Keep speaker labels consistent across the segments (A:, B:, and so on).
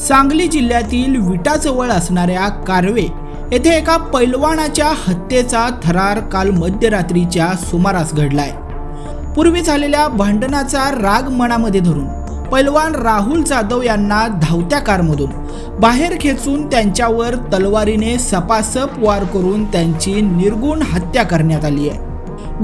A: सांगली जिल्ह्यातील विटाजवळ असणाऱ्या कारवे येथे एका पैलवानाच्या हत्येचा थरार काल मध्यरात्रीच्या सुमारास घडलाय. पूर्वी झालेल्या भांडणाचा राग मनामध्ये धरून पैलवान राहुल जाधव यांना धावत्या कारमधून बाहेर खेचून त्यांच्यावर तलवारीने सपासप वार करून त्यांची निर्गुण हत्या करण्यात आली आहे.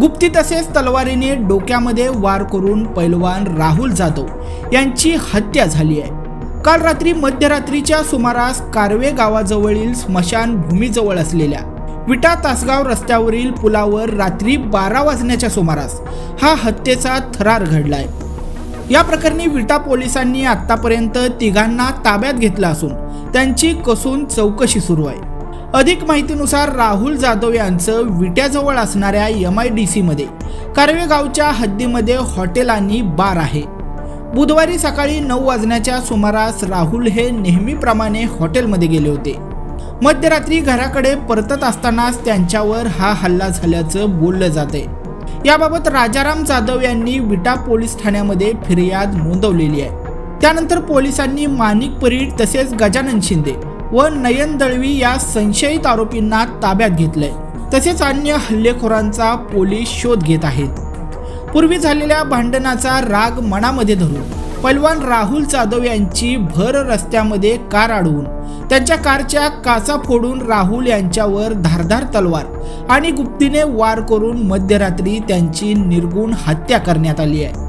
A: गुप्ती तसेच तलवारीने डोक्यामध्ये वार करून पैलवान राहुल जाधव यांची हत्या झाली आहे. काल रात्री मध्यरात्रीच्या सुमारास कारवे गावाजवळील स्मशानभूमीजवळ असलेल्या विटा तासगाव रस्त्यावरील पुलावर रात्री बारा वाजण्याच्या सुमारास हा हत्येचा थरार घडलाय. या प्रकरणी विटा पोलिसांनी आतापर्यंत तिघांना ताब्यात घेतलं असून त्यांची कसून चौकशी सुरू आहे. अधिक माहितीनुसार राहुल जाधव यांचं विट्याजवळ असणाऱ्या एम आय डी सीमध्ये कारवे गावच्या हद्दीमध्ये हॉटेल आणि बार आहे. बुधवारी सकाळी नऊ वाजण्याच्या सुमारास राहुल हे नेहमीप्रमाणे हॉटेलमध्ये गेले होते. मध्यरात्री घराकडे परतत असतानाच त्यांच्यावर हा हल्ला झाल्याचं बोललं जाते याबाबत राजाराम जाधव यांनी विटा पोलीस ठाण्यामध्ये फिर्याद नोंदवलेली आहे. त्यानंतर पोलिसांनी माणिक परीड तसेच गजानन शिंदे व नयन दळवी या संशयित आरोपींना ताब्यात घेतलंय. तसेच अन्य हल्लेखोरांचा पोलीस शोध घेत आहेत. पूर्वी झालेल्या भांडणाचा राग मनामध्ये धरून पैलवान राहुल जाधव यांची भर रस्त्यामध्ये कार अडवून त्यांच्या कारच्या काचा फोडून राहुल यांच्यावर धारधार तलवार आणि गुप्तीने वार करून मध्यरात्री त्यांची निर्गुण हत्या करण्यात आली आहे.